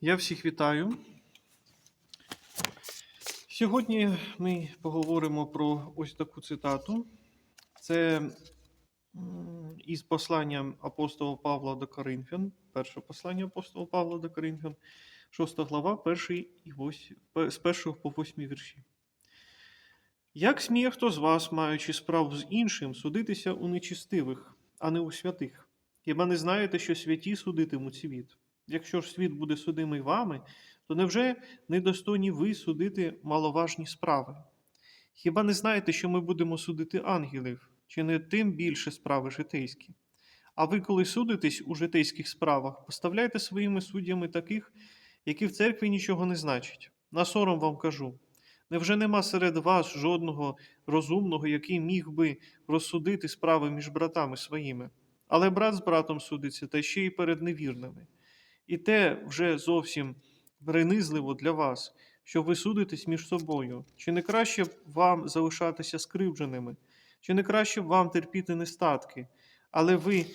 Я всіх вітаю. Сьогодні ми поговоримо про ось таку цитату. Це із посланням апостола Павла до Коринфян, перше послання апостола Павла до Коринфян, 6 глава, перший і вось- пе- з 1 по 8 вірші. Як сміє хто з вас, маючи справу з іншим, судитися у нечистивих, а не у святих? Хіба не знаєте, що святі судитимуть світ? Якщо ж світ буде судимий вами, то невже недостойні ви судити маловажні справи? Хіба не знаєте, що ми будемо судити ангелів, чи не тим більше справи житейські? А ви, коли судитесь у житейських справах, поставляйте своїми суддями таких, які в церкві нічого не значать. На сором вам кажу. Невже нема серед вас жодного розумного, який міг би розсудити справи між братами своїми? Але брат з братом судиться, та ще й перед невірними. І те вже зовсім принизливо для вас, що ви судитесь між собою. Чи не краще б вам залишатися скривдженими? Чи не краще б вам терпіти нестатки? Але ви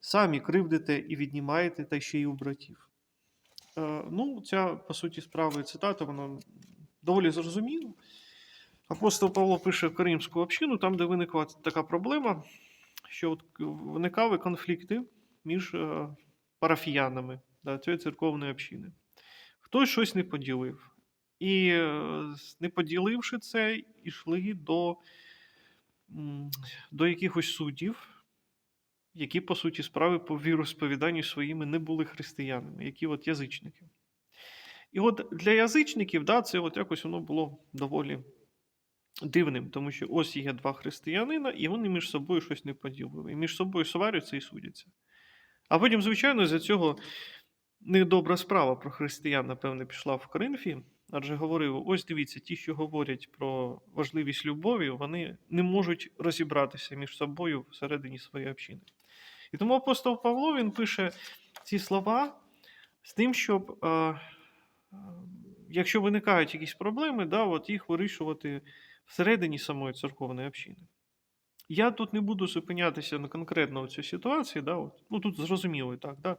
самі кривдите і віднімаєте та ще й у братів. Е, ну, ця, по суті, справи цитата, вона доволі зрозуміла. Апостол Павло пише в Каримську общину, там, де виникла така проблема, що от виникали конфлікти між е, парафіянами да, цієї церковної общини. Хтось щось не поділив. І, е, не поділивши це, йшли до, до якихось суддів, які, по суті, справи по віросповіданню своїми не були християнами, які от язичники. І от для язичників, да, це от якось воно було доволі дивним, тому що ось є два християнина, і вони між собою щось не поділили. І між собою сваряться і судяться. А потім, звичайно, за цього недобра справа про християн, напевне, пішла в Коринфі, адже говорив: ось дивіться, ті, що говорять про важливість любові, вони не можуть розібратися між собою всередині своєї общини. І тому апостол Павло він пише ці слова з тим, щоб, е, е, якщо виникають якісь проблеми, да, от їх вирішувати всередині самої церковної общини. Я тут не буду зупинятися на конкретно цій ситуації, да, от, ну тут зрозуміло так, да.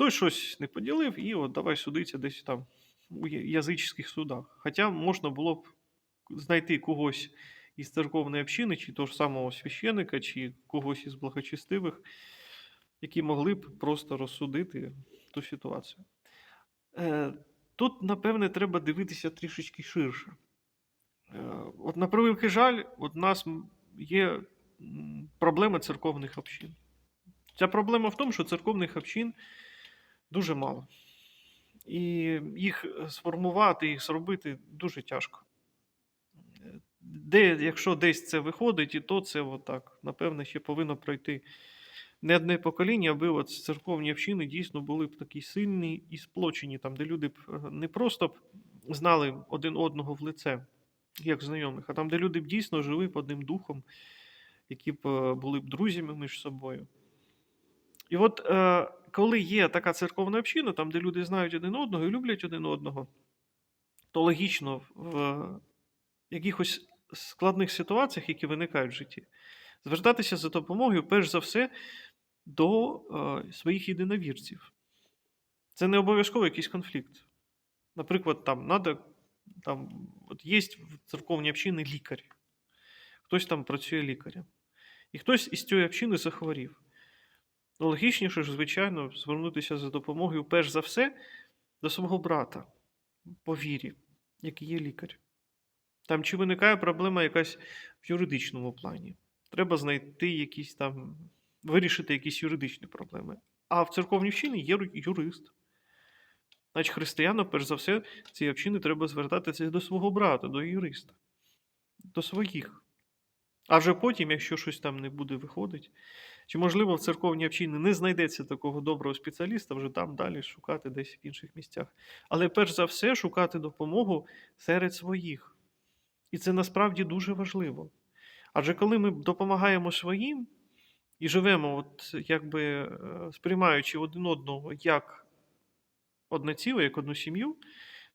Хтось щось не поділив, і от давай судиться десь там у язичних судах. Хоча можна було б знайти когось із церковної общини, чи того ж самого священика, чи когось із благочестивих, які могли б просто розсудити ту ситуацію. Е, Тут, напевне, треба дивитися трішечки ширше. Е, От, на превеликий жаль, у нас є проблема церковних общин. Ця проблема в тому, що церковних общин дуже мало. І їх е, сформувати, їх зробити дуже тяжко. Де, якщо десь це виходить, і то це отак, напевне, ще повинно пройти не одне покоління, аби от церковні общини дійсно були б такі сильні і сплочені, там, де люди б е, не просто б знали один одного в лице, як знайомих, а там, де люди б дійсно жили б одним духом, які б е, були б друзями між собою. І от е, коли є така церковна община, там, де люди знають один одного і люблять один одного, то логічно в якихось складних ситуаціях, які виникають в житті, звертатися за допомогою, перш за все, до е, своїх єдиновірців. Це не обов'язково якийсь конфлікт. Наприклад, там надо, там, от є в церковній общині лікар. Хтось там працює лікарем. І хтось із цієї общини захворів. Ну, логічніше ж, звичайно, звернутися за допомогою, перш за все, до свого брата по вірі, який є лікар. Там чи виникає проблема якась в юридичному плані. Треба знайти якісь там, вирішити якісь юридичні проблеми. А в церковній общині є юрист. Значить, християнам, перш за все, цій общини треба звертатися до свого брата, до юриста, до своїх. А вже потім, якщо щось там не буде виходити, чи, можливо, в церковній общині не знайдеться такого доброго спеціаліста, вже там далі шукати десь в інших місцях. Але перш за все шукати допомогу серед своїх. І це насправді дуже важливо. Адже коли ми допомагаємо своїм і живемо, от, якби е, сприймаючи один одного як одне ціле, як одну сім'ю,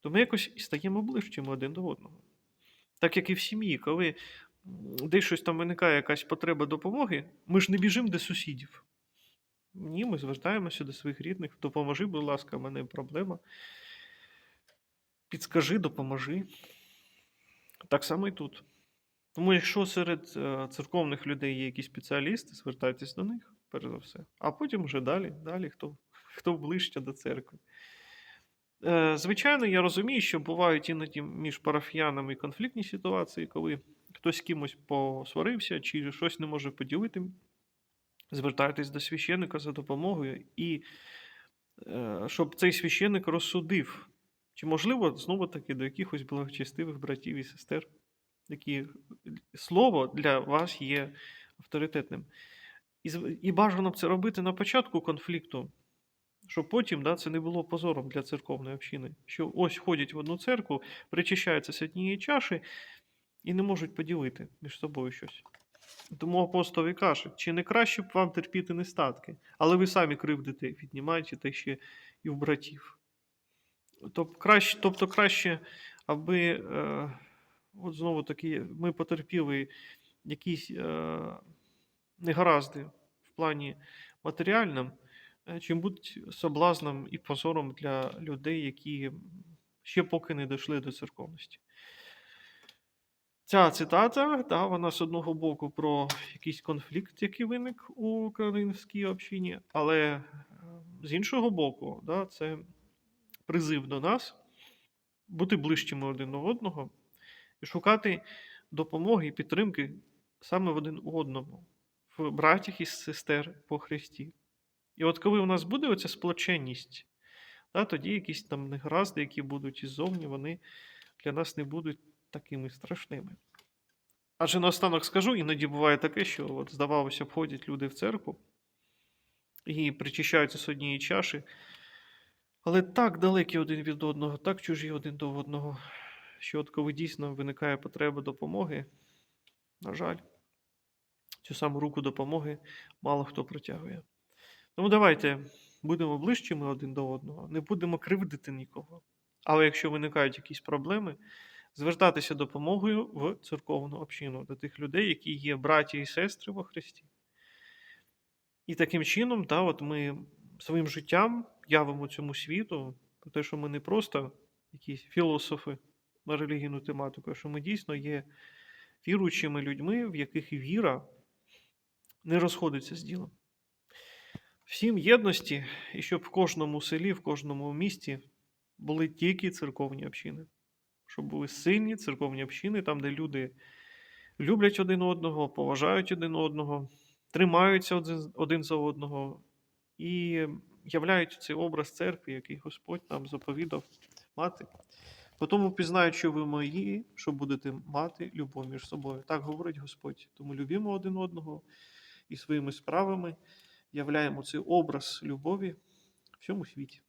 то ми якось стаємо ближчими один до одного. Так як і в сім'ї, коли десь щось там виникає якась потреба допомоги, ми ж не біжимо до сусідів. Ні, ми звертаємося до своїх рідних. Допоможи, будь ласка, в мене проблема. Підскажи, допоможи. Так само і тут. Тому, якщо серед е, церковних людей є якісь спеціалісти, звертайтесь до них, перш за все. А потім вже далі, далі хто, хто ближче до церкви. Е, Звичайно, я розумію, що бувають іноді між парафіянами конфліктні ситуації, коли хтось з кимось посварився чи щось не може поділити. Звертайтесь до священника за допомогою, і е, щоб цей священник розсудив, чи можливо знову таки до якихось благочестивих братів і сестер, які слово для вас є авторитетним. І бажано б це робити на початку конфлікту, щоб потім да, це не було позором для церковної общини. Що ось ходять в одну церкву, причащаються з однієї чаші і не можуть поділити між собою щось. Тому апостол і каже, чи не краще б вам терпіти нестатки, але ви самі кривдите, віднімаєте та ще і в братів. Тобто краще, тобто краще, аби е, от знову таки ми потерпіли якісь е, негаразди в плані матеріальним, е, чим будуть соблазном і позором для людей, які ще поки не дійшли до церковності. Ця цитата, да, вона з одного боку про якийсь конфлікт, який виник у Каринській общині, але е, з іншого боку, да, це призив до нас бути ближчими один до одного і шукати допомоги і підтримки саме в один одному, в братях і сестер по Христі. І от коли у нас буде оця сплоченність, да, тоді якісь там негаразди, які будуть іззовні, вони для нас не будуть такими страшними. Адже наостанок скажу, іноді буває таке, що от, здавалося, б, ходять люди в церкву і причащаються з однієї чаші, але так далекі один від одного, так чужі один до одного, що от коли дійсно виникає потреба допомоги, на жаль, цю саму руку допомоги мало хто протягує. Тому давайте будемо ближчими один до одного, не будемо кривдити нікого. Але якщо виникають якісь проблеми, звертатися допомогою в церковну общину до тих людей, які є браті і сестри во Христі. І таким чином, да, от ми своїм життям явимо цьому світу про те, що ми не просто якісь філософи на релігійну тематику, а що ми дійсно є віруючими людьми, в яких віра не розходиться з ділом. Всім єдності, і щоб в кожному селі, в кожному місті були тільки церковні общини. Щоб були сильні церковні общини, там, де люди люблять один одного, поважають один одного, тримаються один, за одного і являють цей образ церкви, який Господь нам заповідав мати. Потому пізнають, що ви мої, що будете мати любов між собою. Так говорить Господь. Тому любімо один одного і своїми справами являємо цей образ любові всьому світі.